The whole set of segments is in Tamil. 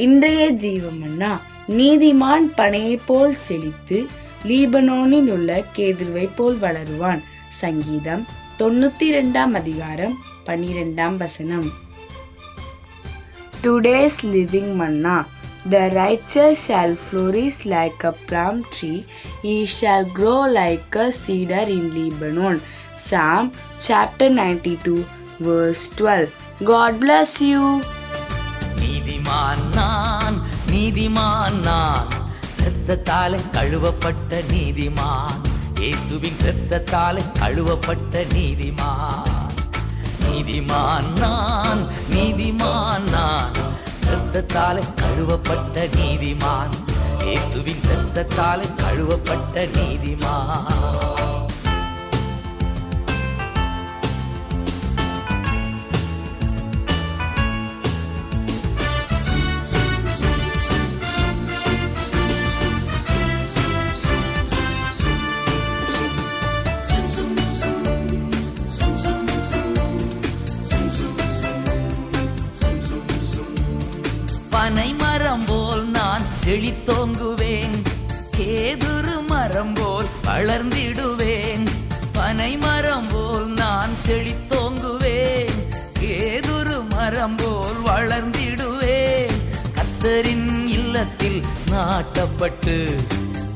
இன்றைய ஜீவமன்னா நீதிமான் பனையை போல் செழித்து லீபனோனில் உள்ள கேதுருவை போல் வளருவான் சங்கீதம் தொண்ணூத்தி ரெண்டாம் அதிகாரம் பன்னிரெண்டாம் வசனம் today's living manna the ரைச்சர் shall flourish like a palm tree he shall grow like a cedar in Lebanon Psalm chapter ninety two verse twelve God bless you நீதிமான் நான் நீதிமான் நான். இரத்தத்தாலே கழுவப்பட்ட நீதிமான். இயேசுவின் இரத்தத்தாலே கழுவப்பட்ட நீதிமான். நீதிமான் நான் நீதிமான் நான். இரத்தத்தாலே கழுவப்பட்ட நீதிமான். இயேசுவின் இரத்தத்தாலே கழுவப்பட்ட நீதிமான். ஆனை மரம் போல் நான் செழித்தோங்குவேன் கேதுரு மரம் போல் வளர்ந்திடுவேன். பனை மரம் போல் நான் செழித்தோங்குவேன் கேதுரு மரம் போல் வளர்ந்திடுவேன். கத்தரின் இல்லத்தில் நாட்டப்பட்டு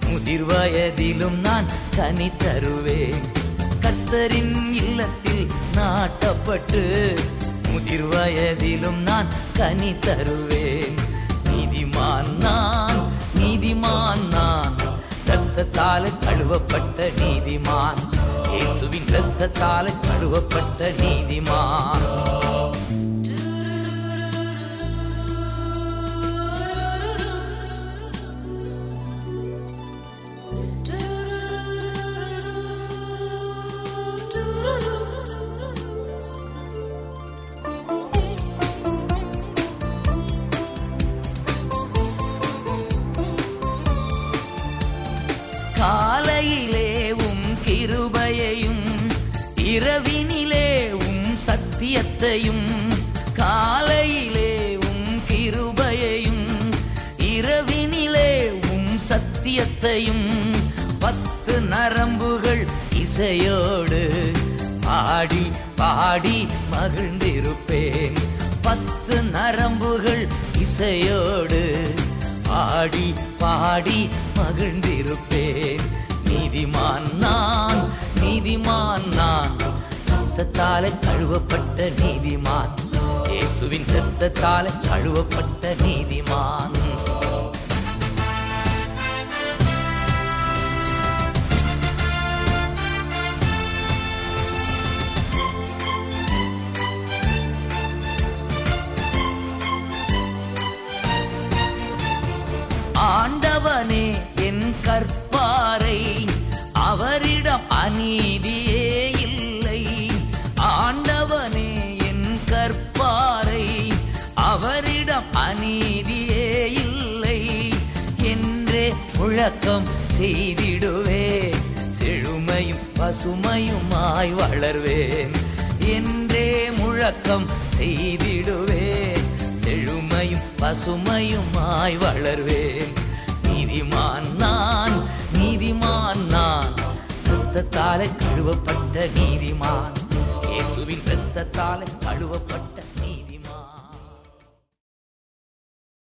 முதிர் வயதிலும் நான் தனி தருவேன். கத்தரின் இல்லத்தில் நாட்டப்பட்டு முதிர் வயதிலும் நான் கனி தருவேன். நீதிமான் நான் நீதிமான் நான். இரத்தத்தால் கழுவப்பட்ட நீதிமான். இயேசுவின் இரத்தத்தால் கழுவப்பட்ட நீதிமான். சத்தியத்தையும் காலையிலே உம் கிருபையையும் இரவினிலே உம் சத்தியத்தையும் பத்து நரம்புகள் இசையோடு பாடி பாடி மகிழ்ந்திருப்பேன். பத்து நரம்புகள் இசையோடு பாடி பாடி மகிழ்ந்திருப்பேன். நீதிமான் நான் நீதிமான் நான் ரத்தத்தால கழுவப்பட்ட நீதிமான். இயேசுவின் ரத்தத்தால கழுவப்பட்ட நீதிமான். ஆண்டவனே என் கற்பாரை அவரிடம் அநீதி அநீதியே இல்லை. என்றே முழக்கம் செய்திடுவே. செழுமையும் பசுமையுமாய் வளர்வேன். என்றே முழக்கம் செய்திடுவே. செழுமையும் பசுமையுமாய் வளர்வேன். நீதிமான் நான் நீதிமான் நான். இரத்தத்தாலே கழுவப்பட்ட நீதிமான். இயேசுவின் இரத்தத்தாலே கழுவப்பட்ட